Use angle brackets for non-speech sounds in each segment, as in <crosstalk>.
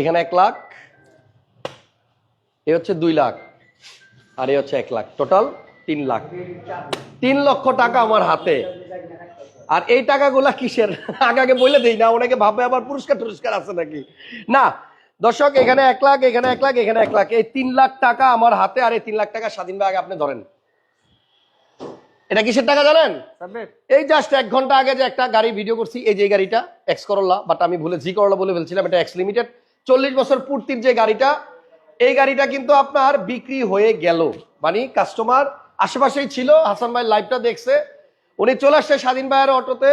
এখানে এক লাখ এ হচ্ছে দুই লাখ আর এ হচ্ছে এক লাখ। টোটাল তিন লাখ। তিন লক্ষ টাকা আমার হাতে। আর এই টাকাগুলা কিসের? আগে আগে বলে দেই না অনেকে ভাবে আবার পুরস্কার টুরস্কার আছে নাকি? না দর্শক এখানে এক লাখ এখানে এক লাখ এখানে এক লাখ। এই তিন লাখ টাকা আমার হাতে আর এই তিন লাখ টাকা স্বাধীন ভাই আগে আপনি ধরেন। এটা কিসের টাকা জানেন? এই জাস্ট এক ঘণ্টা আগে যে একটা গাড়ি ভিডিও করছি এই যে গাড়িটা এক্স করোলা বাট আমি ভুলে জি করোলা বলে ফেলছিলাম এটা এক্স লিমিটেড চল্লিশ বছর পূর্তির যে গাড়িটা, এই গাড়িটা কিন্তু আপনার বিক্রি হয়ে গেল। মানে কাস্টমার আশেপাশেই ছিল, হাসান ভাই লাইভটা দেখছে। উনি চলে আসছে স্বাধীন ভাইয়ের অটোতে।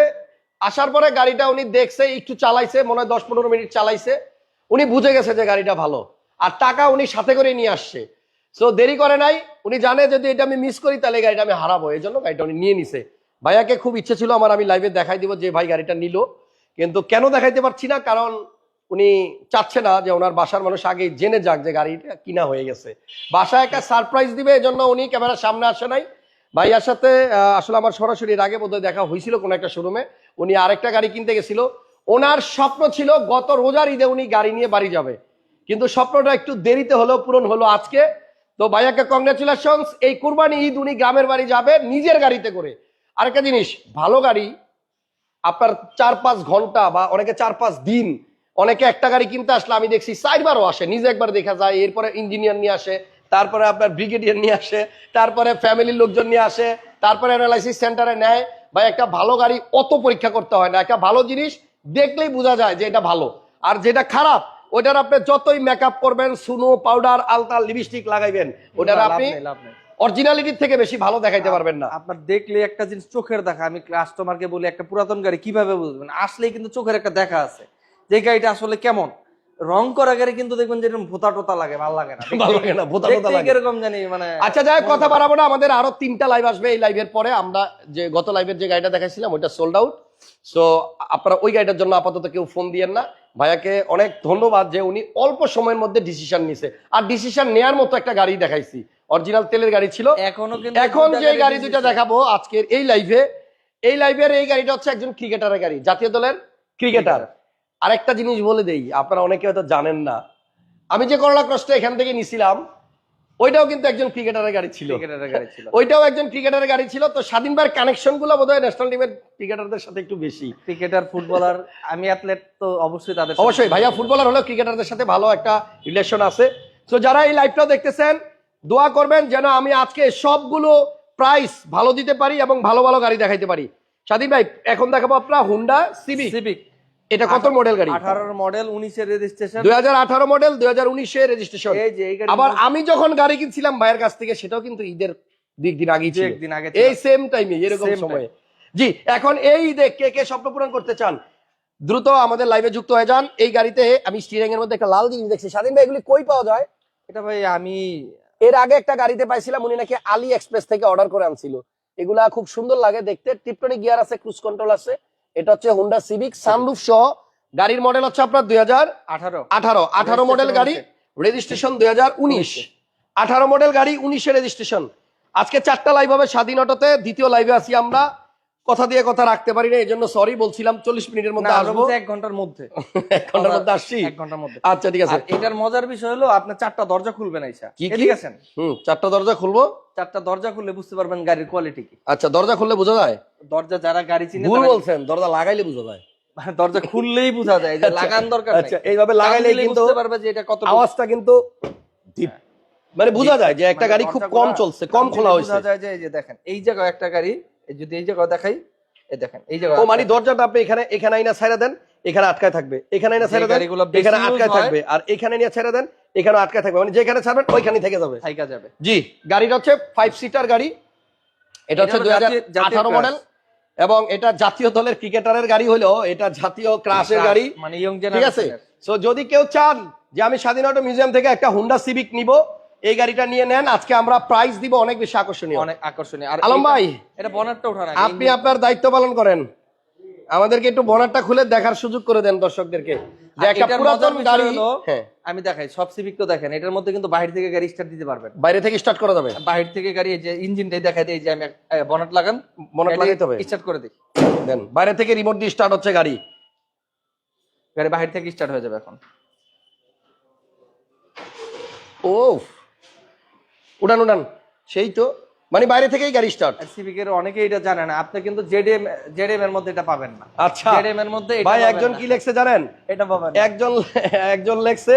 আসার পরে গাড়িটা উনি দেখছে, একটু চালাইছে, মনে হয় দশ পনেরো মিনিট চালাইছে। উনি বুঝে গেছে যে গাড়িটা ভালো। আর টাকা উনি সাথে করে নিয়ে আসছে। সো দেরি করে নাই। উনি জানে যদি এটা আমি মিস করি, তাহলে গাড়িটা আমি হারাবো। এই জন্য গাড়িটা উনি নিয়ে নিছে। ভাইয়াকে খুব ইচ্ছে ছিল আমার আমি লাইভে দেখাই দিব যে ভাই গাড়িটা নিল। কিন্তু কেন দেখাইতে পারছি না? কারণ উনি চাচ্ছে না যে ওনার বাসার মানুষ আগে জেনে যাক যে গাড়িটা কিনা হয়ে গেছে। বাসায় একটা সারপ্রাইজ দিবে, এজন্য উনি ক্যামেরার সামনে আসে নাই। ভাইয়ার সাথে আসলে আমার সরাসরি আগে বোধহয় দেখা হয়েছিল কোনো একটা শোরুমে উনি আরেকটা গাড়ি কিনতে গেছিল। ওনার স্বপ্ন ছিল গত রোজার ঈদে উনি গাড়ি নিয়ে বাড়ি যাবে। কিন্তু স্বপ্নটা একটু দেরিতে হলেও পূরণ হলো আজকে। তো ভাইয়াকে কংগ্রেচুলেশন এই কুরবানি ঈদ উনি গ্রামের বাড়ি যাবে নিজের গাড়িতে করে। আরেকটা জিনিস, ভালো গাড়ি আপনার চার পাঁচ ঘণ্টা বা অনেকে চার পাঁচ দিন অনেকে একটা গাড়ি কিনতে আসলে আমি দেখছি চারবারও আসে নিজে একবার দেখা যায় এরপরে ইঞ্জিনিয়ার নিয়ে আসে তারপরে আপনার ব্রিগেডিয়ার নিয়ে আসে তারপরে ফ্যামিলির লোকজন নিয়ে আসে তারপরে অ্যানালাইসিস সেন্টারে নেয়। বা একটা ভালো গাড়ি অত পরীক্ষা করতে হয় না একটা ভালো জিনিস দেখলেই বোঝা যায় যে এটা ভালো। আর যেটা খারাপ ওইটার আপনি যতই মেকআপ করবেন সুনো পাউডার আলতা লিপস্টিক লাগাইবেন ওটার আপনি অরিজিনালিটির থেকে বেশি ভালো দেখাইতে পারবেন না। আপনার দেখলে একটা জিনিস চোখের দেখা আমি কাস্টমারকে বলি একটা পুরাতন গাড়ি কীভাবে বুঝবেন? আসলেই কিন্তু চোখের একটা দেখা আছে। যে গাড়িটা আসলে কেমন? রং করা গাড়ি কিন্তু দেখবেন যে এরকম ভোতা টোতা লাগে <laughs> ভালো লাগে না। ভালো লাগে না, ভোঁতা টোতা লাগে। কীরকম জানি মানে আচ্ছা যাই কথা বাড়াবো না আমাদের আরও তিনটা লাইভ আসবে এই লাইভের পরে। আমরা যে গত লাইভের যে গাড়িটা দেখাইছিলাম ওইটা সোল্ড আউট সো আপনারা ওই গাড়িটার জন্য আপাতত কেউ ফোন দিয়েন না। ভাইয়াকে অনেক ধন্যবাদ যে উনি অল্প সময়ের মধ্যে ডিসিশন নিছে। আর ডিসিশন নেয়ার মতো একটা গাড়ি দেখাইছি। অরিজিনাল তেলের গাড়ি ছিল। এখনও কিন্তু এখন যে গাড়ি গাড়ি দুইটা দেখাবো আজকের এই লাইভে এই লাইভের এই গাড়িটা হচ্ছে একজন ক্রিকেটারের গাড়ি জাতীয় দলের ক্রিকেটার আরেকটা জিনিস বলে দেই আপনারা অনেকে হয়তো জানেন না। আমি যে করোনা ক্রসটা এখান থেকে নিছিলাম ওইটাও কিন্তু একজন ক্রিকেটারের গাড়ি ছিল। গাড়ি ওইটাও একজন ক্রিকেটারের গাড়ি ছিল। তো স্বাধীন ভাইয়ের কানেকশনগুলো বোধহয় ন্যাশনাল টিমের ক্রিকেটারদের সাথে একটু বেশি। ক্রিকেটার ফুটবলার আমি অ্যাথলেট তো অবশ্যই তাদের অবশ্যই ভাইয়া ফুটবলার হলেও ক্রিকেটারদের সাথে ভালো একটা রিলেশন আছে। তো যারা এই লাইভটা দেখতেছেন দোয়া করবেন যেন আমি আজকে সবগুলো প্রাইস ভালো দিতে পারি এবং ভালো ভালো গাড়ি দেখাইতে পারি। স্বাধীন ভাই এখন দেখাবো আপনার হুন্ডা সিভিক সিভিক এটা কত মডেল গাড়ি? আঠারোর মডেল উনিশের রেজিস্ট্রেশন দুই হাজার আঠারো মডেল দুই হাজার উনিশের রেজিস্ট্রেশন এই যে এই গাড়ি আবার আমি যখন গাড়ি কিনছিলাম ভাইয়ের কাছ থেকে সেটাও কিন্তু ঈদের দিক দিন আগেই ছিল। একদিন আগে এই সেম টাইমে এরকম সময়ে। জি এখন এই ঈদে কে কে স্বপ্ন পূরণ করতে চান দ্রুত আমাদের লাইভে যুক্ত হয়ে যান। এই গাড়িতে আমি স্টিয়ারিং এর মধ্যে একটা লাল জিনিস দেখছি। স্বাধীন ভাই এগুলি কই পাওয়া যায়? এটা ভাই আমি এর আগে একটা গাড়িতে পাইছিলাম উনি নাকি আলি এক্সপ্রেস থেকে অর্ডার করে আনছিল। এগুলা খুব সুন্দর লাগে দেখতে। টিপটনিক গিয়ার আছে ক্রুজ কন্ট্রোল আছে। এটা হচ্ছে হুন্ডা সিভিক সানরুফ সহ। গাড়ির মডেল হচ্ছে আপনার দুই হাজার আঠারো। আঠারো। আঠারো মডেল গাড়ি রেজিস্ট্রেশন দুই হাজার উনিশ। আঠারো মডেল গাড়ি উনিশে রেজিস্ট্রেশন আজকে চারটা লাইভ হবে স্বাধীন অটোতে দ্বিতীয় লাইভে আসি আমরা। কথা দিয়ে কথা রাখতে পারি না এই জন্য সরি বলছিলাম। চল্লিশ মিনিটের মধ্যে আসব। এক ঘণ্টার মধ্যে। <laughs> এক ঘণ্টার মধ্যে আসছি? এক ঘণ্টার মধ্যে। আচ্ছা ঠিক আছে। এটার মজার বিষয় হলো আপনার চারটা দরজা খুলবে না ইসা কি? ঠিক আছেন? হুম চারটা দরজা খুলবো। চারটা দরজা খুললে বুঝতে পারবেন গাড়ির কোয়ালিটি কি। আচ্ছা দরজা খুললে বোঝা যায়? দরজা যারা গাড়ি চিনে ভুল বলছেন দরজা লাগাইলে বোঝা যায়। <laughs> দরজা খুললেই বোঝা যায় যে আচ্ছা, লাগান দরকার আচ্ছা এইভাবে লাগাইলে কিন্তু বুঝতে পারবে যে এটা কত আওয়াজটা কিন্তু deep। মানে বোঝা যায় যে একটা মানে গাড়ি খুব কম চলছে কম খোলা হয়েছে। বোঝা যায় যে দেখেন এই জায়গায় একটা গাড়ি যদি এই জায়গায় দেখাই এই দেখেন এই জায়গায় ও মানে দরজাটা আপনি এখানে এখানে আইনা ছাইরা দেন এখানে আটকায় থাকবে। এখানে আইনা ছাইরা দেন এখানে আটকায় থাকবে। আর এখানে নিয়ে ছেড়ে দেন এখানে আটকায় থাকবে। মানে যেখানে ছাড়বেন ওইখানে থেকে যাবে। থাইকা যাবে। জি গাড়িটা হচ্ছে ফাইভ সিটার গাড়ি। এটা হচ্ছে এটা দুই হলো হাজার জাতীয়- জাতীয় আঠারো crash। মডেল এবং এটা জাতীয় দলের ক্রিকেটারের গাড়ি হলেও এটা জাতীয় ক্রাশের গাড়ি। মানে ইয়ং ঠিক আছে? সো যদি কেউ চান যে আমি স্বাধীন অটো মিউজিয়াম থেকে একটা হুন্ডা সিভিক নিব এই গাড়িটা নিয়ে নেন আজকে আমরা প্রাইস দিব অনেক বেশি আকর্ষণীয়। অনেক আকর্ষণীয়। আর আলম ভাই এটা বনারটা ওঠান। আপনি আপনার দায়িত্ব পালন করেন। আমাদেরকে একটু বনারটা খুলে দেখার সুযোগ করে দেন দর্শকদেরকে। যে একটা পুরাতন গাড়ি হ্যাঁ। আমি দেখাই সব সিভিক তো দেখেন এটার মধ্যে কিন্তু বাহির থেকে গাড়ি স্টার্ট দিতে পারবেন। বাইরে থেকে স্টার্ট করা যাবে। বাহির থেকে গাড়ি এই যে ইঞ্জিনটাই দেখাই দেয় এই যে আমি বনাট লাগান। বনাট লাগাইতে হবে। স্টার্ট করে দিই। দেন বাইরে থেকে রিমোট দিয়ে স্টার্ট হচ্ছে গাড়ি। গাড়ি বাহির থেকে স্টার্ট হয়ে যাবে এখন। ও উড়ান উড়ান। সেই তো। মানে বাইরে থেকেই গাড়ি স্টার্ট সিভিক এর অনেকে এটা জানে না। আপনি কিন্তু জেডিএম জেডিএম এর মধ্যে এটা পাবেন না। আচ্ছা। জেডিএম এর মধ্যে ভাই একজন কি লেখছে জানেন? এটা পাবেন একজন একজন লেখছে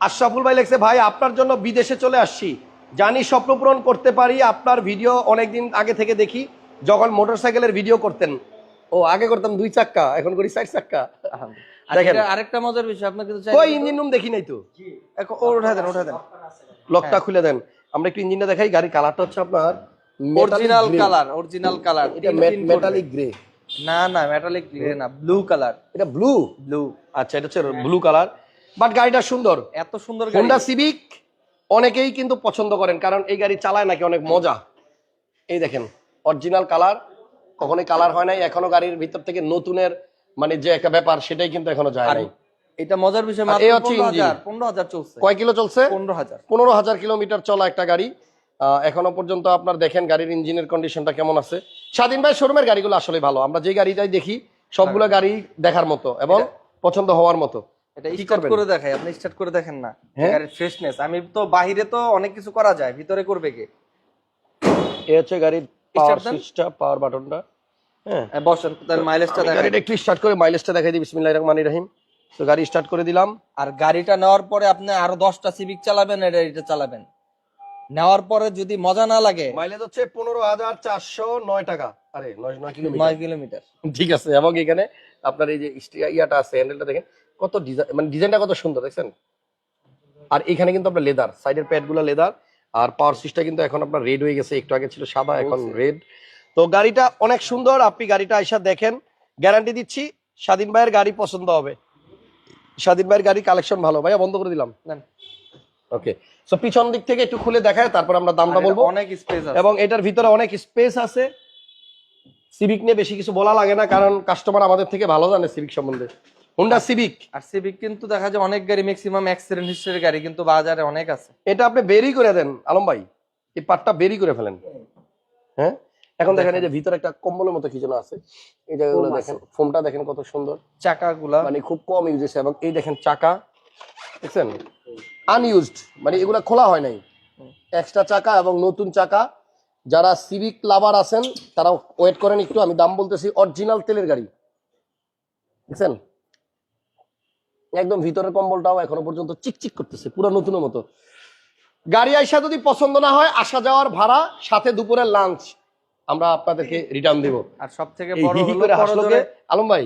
আশরাফুল ভাই লেখছে ভাই আপনার জন্য বিদেশে চলে আসছি। জানি স্বপ্ন পূরণ করতে পারি আপনার ভিডিও অনেকদিন আগে থেকে দেখি। যখন মোটরসাইকেলের ভিডিও করতেন। ও আগে করতাম দুই চাক্কা এখন করি চার চাক্কা। আর দেখেন। আরেকটা মজার বিষয় আপনি কিন্তু কই চাইলে ইঞ্জিন রুম দেখি নাই তো? এখন ও উঠা দেন উঠা দেন। লকটা খুলে দেন। আমরা একটু ইঞ্জিনটা দেখাই গাড়ির কালারটা হচ্ছে আপনার অরিজিনাল কালার অরিজিনাল কালার এটা মেটালিক গ্রে না না মেটালিক গ্রে না ব্লু কালার এটা ব্লু ব্লু আচ্ছা এটা হচ্ছে ব্লু কালার বাট গাড়িটা সুন্দর। এত সুন্দর গাড়ি। হোন্ডা সিভিক অনেকেই কিন্তু পছন্দ করেন কারণ এই গাড়ি চালায় নাকি অনেক মজা। এই দেখেন অরিজিনাল কালার কখনোই কালার হয় নাই এখনও গাড়ির ভিতর থেকে নতুনের মানে যে একটা ব্যাপার সেটাই কিন্তু এখনও যায় নাই। এটা মজার বিষয় মাত্র এই হচ্ছে পনেরো engine। হাজার পনেরো হাজার চলছে। কয় কিলো চলছে? পনেরো হাজার। পনেরো হাজার কিলোমিটার চলা একটা গাড়ি। এখনও পর্যন্ত আপনার দেখেন গাড়ির ইঞ্জিনের কন্ডিশনটা কেমন আছে। স্বাধীন ভাই শোরুমের গাড়িগুলো আসলে ভালো। আমরা যে গাড়িটাই দেখি সবগুলো গাড়ি দেখার মতো এবং পছন্দ হওয়ার মতো। এটা স্টার্ট করে দেখাই আপনি স্টার্ট করে দেখেন না। হ্যাঁ? গাড়ির ফ্রেশনেস আমি তো বাহিরে তো অনেক কিছু করা যায় ভিতরে করবে কি? এ হচ্ছে গাড়ির পাওয়ার সুইচটা পাওয়ার বাটনটা হ্যাঁ। হ্যাঁ, বসেন তার মাইলেজটা গাড়িটা একটু স্টার্ট করে মাইলেজটা দেখাই দিই। বিসমিল্লাহির রহমানির রহিম। তো গাড়ি স্টার্ট করে দিলাম। আর গাড়িটা নেওয়ার পরে আপনি আরও দশটা সিভিক চালাবেন এটা এটা চালাবেন। নেওয়ার পরে যদি মজা না লাগে মাইলেজ হচ্ছে পনেরো হাজার চারশো নয় টাকা। আরে নয় নয় কিলোমিটার। নয় কিলোমিটার। ঠিক আছে এবং এখানে আপনার এই যে ইয়াটা আছে হ্যান্ডেলটা দেখেন কত ডিজাইন মানে ডিজাইনটা কত সুন্দর দেখছেন? আর এখানে কিন্তু আপনার লেদার সাইডের প্যাডগুলো লেদার আর পাওয়ার সুইচটা কিন্তু এখন আপনার রেড হয়ে গেছে একটু আগে ছিল সাদা এখন রেড তো গাড়িটা অনেক সুন্দর আপনি গাড়িটা আইসা দেখেন। গ্যারান্টি দিচ্ছি স্বাধীন ভাইয়ের গাড়ি পছন্দ হবে। স্বাধীন ভাইয়ের গাড়ি কালেকশন ভালো। ভাইয়া বন্ধ করে দিলাম। নেন। ওকে সো পিছন দিক থেকে একটু খুলে দেখায় তারপর আমরা দামটা বলব। অনেক স্পেস আছে। এবং এটার ভিতরে অনেক স্পেস আছে। সিভিক নিয়ে বেশি কিছু বলা লাগে না কারণ কাস্টমার আমাদের থেকে ভালো জানে সিভিক সম্বন্ধে। হোন্ডা সিভিক আর সিভিক কিন্তু দেখা যায় অনেক গাড়ি ম্যাক্সিমাম অ্যাক্সিডেন্ট হিস্ট্রির গাড়ি কিন্তু বাজারে অনেক আছে। এটা আপনি বেরি করে দেন আলম ভাই। এই পাটটা বেরি করে ফেলেন। হ্যাঁ? এখন দেখেন এই যে ভিতরে একটা কম্বলের মতো কি যেন আছে। এই জায়গাগুলো দেখেন ফোমটা দেখেন কত সুন্দর। চাকাগুলা। মানে খুব কম ইউজ হয়েছে এবং এই দেখেন চাকা দেখছেন? আনইউজড মানে এগুলা খোলা হয় নাই। এক্সট্রা চাকা এবং নতুন চাকা। যারা সিভিক লাভার আছেন তারা ওয়েট করেন একটু আমি দাম বলতেছি অরিজিনাল তেলের গাড়ি। দেখছেন? একদম ভিতরের কম্বলটাও এখনও পর্যন্ত চিকচিক করতেছে পুরো নতুনের মতো। গাড়ি আইসা যদি পছন্দ না হয় আসা যাওয়ার ভাড়া সাথে দুপুরের লাঞ্চ আমরা আপনাদেরকে রিটার্ন দেবো। আর সব থেকে বড় হি হি হলো করে হাসলো আলম ভাই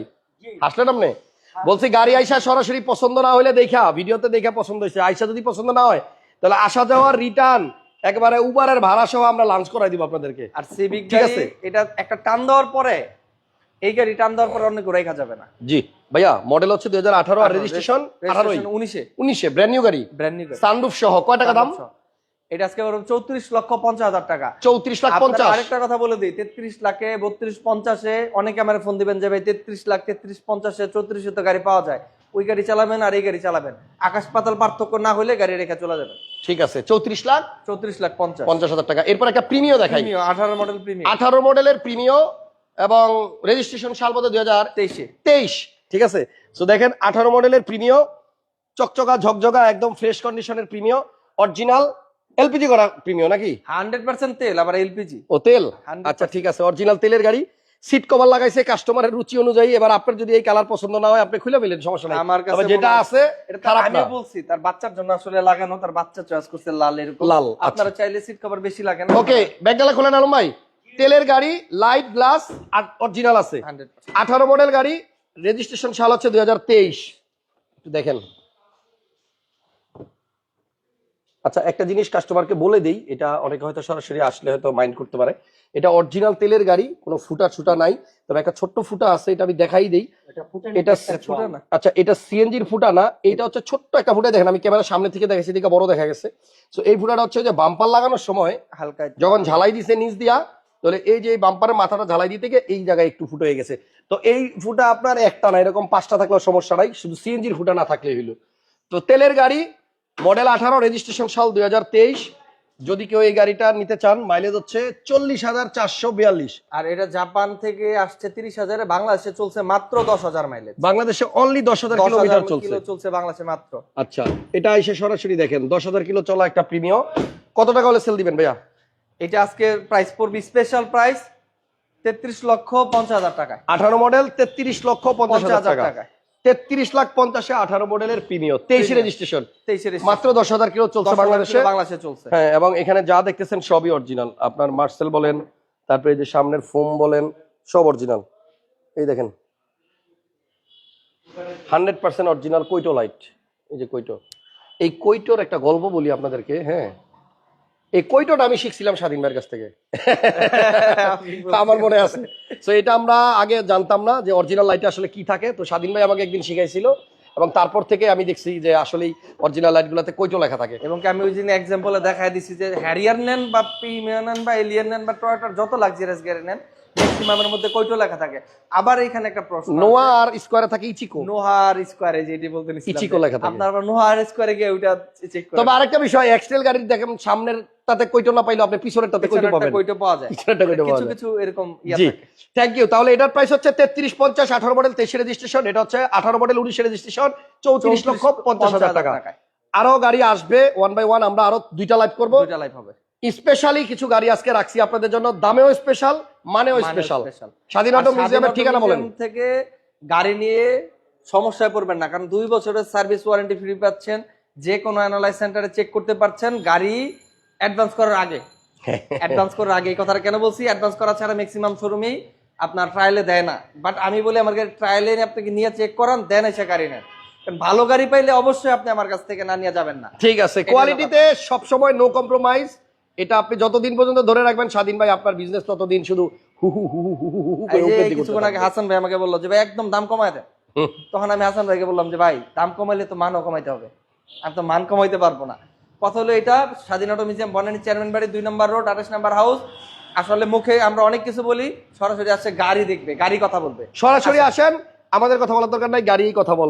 হাসলেন আপনি? বলছি গাড়ি আইসা সরাসরি পছন্দ না হইলে দেখা ভিডিওতে দেখা পছন্দ হয়েছে আইসা যদি পছন্দ না হয় তাহলে আসা যাওয়ার রিটার্ন একেবারে উবারের ভাড়া সহ আমরা লাঞ্চ করাই দিব আপনাদেরকে। আর সিভিক ঠিক আছে। এটা একটা টান দেওয়ার পরে এই গাড়ি টান দেওয়ার পরে অনেক রেখা যাবে না। জি ভাইয়া মডেল হচ্ছে দুই হাজার আঠারো আর রেজিস্ট্রেশন আঠারোই। উনিশে। উনিশে ব্র্যান্ড নিউ গাড়ি। ব্র্যান্ড নিউ সানরুফ সহ কয় টাকা দাম? এটা আজকে চৌত্রিশ লক্ষ পঞ্চাশ হাজার টাকা। চৌত্রিশ লাখ পঞ্চাশ। আরেকটা কথা বলে দিই তেত্রিশ লাখে বত্রিশ পঞ্চাশে অনেকে আমার ফোন দিবেন যে ভাই তেত্রিশ লাখ তেত্রিশ পঞ্চাশে চৌত্রিশে তো গাড়ি পাওয়া যায়। ওই গাড়ি চালাবেন আর এই গাড়ি চালাবেন। আকাশ পাতাল পার্থক্য না হলে গাড়ি রেখে চলে যাবেন। ঠিক আছে চৌত্রিশ লাখ? চৌত্রিশ লাখ পঞ্চাশ। পঞ্চাশ হাজার টাকা। এরপর একটা প্রিমিয় দেখাই। আঠারো মডেল প্রিমিয়াম আঠারো মডেলের প্রিমিয় এবং রেজিস্ট্রেশন সাল বোধ দুই হাজার তেইশে। তেইশ। ঠিক আছে? তো দেখেন আঠারো মডেলের প্রিমিয় চকচকা ঝকঝকা একদম ফ্রেশ কন্ডিশনের প্রিমিয় অরিজিনাল এলপিজি করা প্রিমিয় নাকি? হান্ড্রেড পার্সেন্ট তেল আবার এলপিজি। ও তেল? আচ্ছা ঠিক আছে অরিজিনাল তেলের গাড়ি। সিট কভার লাগাইছে কাস্টমারের রুচি অনুযায়ী। এবার আপনার যদি এই কালার পছন্দ না হয় আপনি খুলে ফেলেন সমস্যা নাই। আমার কাছে যেটা আছে এটা খারাপ আমি বলছি তার বাচ্চার জন্য আসলে লাগানো তার বাচ্চা চয়েস করছে লাল এরকম। লাল, আচ্ছা। আপনারা চাইলে সিট কভার বেশি লাগে ওকে ব্যাগডালা খোলেন আলম ভাই তেলের গাড়ি লাইট গ্লাস আর অরিজিনাল আছে। হান্ড্রেড আঠারো মডেল গাড়ি রেজিস্ট্রেশন সাল হচ্ছে দুই হাজার তেইশ। একটু দেখেন। আচ্ছা একটা জিনিস কাস্টমারকে বলে দেই এটা অনেকে হয়তো সরাসরি আসলে হয়তো মাইন্ড করতে পারে। এটা অরিজিনাল তেলের গাড়ি কোনো ফুটা ছুটা নাই। তবে একটা ছোট্ট ফুটা আছে এটা আমি দেখাই দেই। এটা ফুটা না। আচ্ছা এটা সিএনজির ফুটা না। এটা হচ্ছে ছোট্ট একটা ফুটা দেখেন আমি ক্যামেরার সামনে থেকে দেখেছি এদিকে বড় দেখা গেছে। তো এই ফুটাটা হচ্ছে যে বাম্পার লাগানোর সময় হালকা যখন ঝালাই দিছে নিচ দিয়া তাহলে এই যে বাম্পারের মাথাটা ঝালাই দিতে গিয়ে এই জায়গায় একটু ফুটো হয়ে গেছে। তো এই ফুটা আপনার একটা না এরকম পাঁচটা থাকলেও সমস্যা নাই শুধু সিএনজির ফুটা না থাকলে হইল। তো তেলের গাড়ি মডেল আঠারো রেজিস্ট্রেশন সাল দুই হাজার তেইশ। যদি কেউ এই গাড়িটা নিতে চান মাইলেজ হচ্ছে চল্লিশ হাজার চারশো বিয়াল্লিশ। আর এটা জাপান থেকে আসছে তিরিশ হাজারে বাংলাদেশে চলছে মাত্র দশ হাজার মাইলেজ বাংলাদেশে অনলি দশ হাজার কিলোমিটার চলছে। চলছে বাংলাদেশে মাত্র। আচ্ছা এটা এসে সরাসরি দেখেন দশ হাজার কিলো চলা একটা প্রিমিয়াম কত টাকা হলে সেল দিবেন ভাইয়া? এটা আজকে প্রাইস পড়বে স্পেশাল প্রাইস তেত্রিশ লক্ষ পঞ্চাশ হাজার টাকা আঠারো মডেল তেত্রিশ লক্ষ পঞ্চাশ হাজার টাকা। তেত্রিশ লাখ পঞ্চাশে আঠারো মডেলের প্রিমিয় তেইশে রেজিস্ট্রেশন মাত্র দশ হাজার কিলো চলছে বাংলাদেশে। বাংলাদেশে চলছে। হ্যাঁ এবং এখানে যা দেখতেছেন সবই অরিজিনাল আপনার মার্সেল বলেন তারপরে যে সামনের ফোম বলেন সব অরিজিনাল এই দেখেন। হান্ড্রেড পার্সেন্ট অরিজিনাল কৈটো লাইট এই যে কৈটো এই কৈটোর একটা গল্প বলি আপনাদেরকে হ্যাঁ। এই কৈটোটা আমি শিখছিলাম স্বাধীন ভাইয়ের কাছ থেকে। আমার মনে আছে। তো এটা আমরা আগে জানতাম না যে অরিজিনাল লাইটে আসলে কি থাকে। তো স্বাধীন ভাই আমাকে একদিন শিখাইছিল এবং তারপর থেকে আমি দেখছি যে আসলেই অরিজিনাল লাইটগুলোতে কৈটো লেখা থাকে। এবং কি আমি ওই দিন এক্সাম্পলে দেখাই দিছি যে হ্যারিয়ার নেন বা প্রিমিয়ার নেন বা এলিয়ান নেন বা টয়টার যত লাক্সারিয়াস গাড়ি নেন ম্যাক্সিমামের মধ্যে কয়টো লেখা থাকে? আবার এখানে একটা প্রশ্ন নোয়া আর স্কোয়ারে থাকে ইচিকো। নোহার স্কোয়ারে যেটি বলতে নিছিলাম ইচিকো লেখা থাকে। আপনার আবার নোহার স্কোয়ারে গিয়ে চেক করে তবে আরেকটা বিষয় এক্সটেল গাড়ির দেখেন সামনের তাতে কৈটো না পাইলে আপনি পিছনের তাতে কৈটো পাবেন? কয়টো পাওয়া যায়। পিছনেরটা কৈটো পাওয়া যায়। কিছু এরকম ইয়া থাকে। থ্যাংক ইউ তাহলে এটার প্রাইস হচ্ছে তেত্রিশ পঞ্চাশ আঠারো মডেল তেইশে রেজিস্ট্রেশন এটা হচ্ছে আঠারো মডেল উনিশে রেজিস্ট্রেশন চৌত্রিশ লক্ষ পঞ্চাশ হাজার টাকা। আরও গাড়ি আসবে ওয়ান বাই ওয়ান আমরা আরও দুইটা লাইভ করব। দুইটা লাইফ হবে। স্পেশালি কিছু গাড়ি আজকে রাখছি আপনাদের জন্য। দামেও স্পেশাল মানেও মানে স্পেশাল special। স্বাধীন আর অটো স্বাধীন মিউজিয়ামের ঠিকানা বলেন। থেকে গাড়ি নিয়ে সমস্যায় পড়বেন না কারণ দুই বছরের সার্ভিস ওয়ারেন্টি ফ্রি পাচ্ছেন যে কোনো অ্যানালাইজ সেন্টারে চেক করতে পারছেন গাড়ি অ্যাডভান্স করার আগে। <laughs> অ্যাডভান্স করার আগে এই কথাটা কেন বলছি? অ্যাডভান্স করা ছাড়া ম্যাক্সিমাম শোরুমেই আপনার ট্রায়ালে দেয় না। বাট আমি বলি আমার গাড়ি ট্রায়ালে আপনাকে নিয়ে চেক করান দেন এসে গাড়ি নেন। ভালো গাড়ি পাইলে অবশ্যই আপনি আমার কাছ থেকে না নিয়ে যাবেন না। ঠিক আছে কোয়ালিটিতে সবসময় নো কম্প্রোমাইজ এটা আপনি যতদিন পর্যন্ত ধরে রাখবেন স্বাধীন ভাই আপনার বিজনেস ততদিন শুধু হু হু হু হু হু হু হু করে এই যে উপরের দিকে কিছুক্ষণ আগে হাসান ভাই আমাকে বলল যে ভাই একদম দাম কমায় দেন তখন আমি হাসান ভাইকে বললাম যে ভাই দাম কমাইলে তো মানও কমাইতে হবে। আমি তো মান কমাইতে পারব না। কথা হলো এটা স্বাধীন অটো মিউজিয়াম বনানী চেয়ারম্যান বাড়ি দুই নম্বর রোড আঠাশ নম্বর হাউস। আসলে মুখে আমরা অনেক কিছু বলি সরাসরি আসছে গাড়ি দেখবে গাড়ি কথা বলবে। সরাসরি আসেন। আমাদের কথা বলার দরকার নাই গাড়ি কথা বল।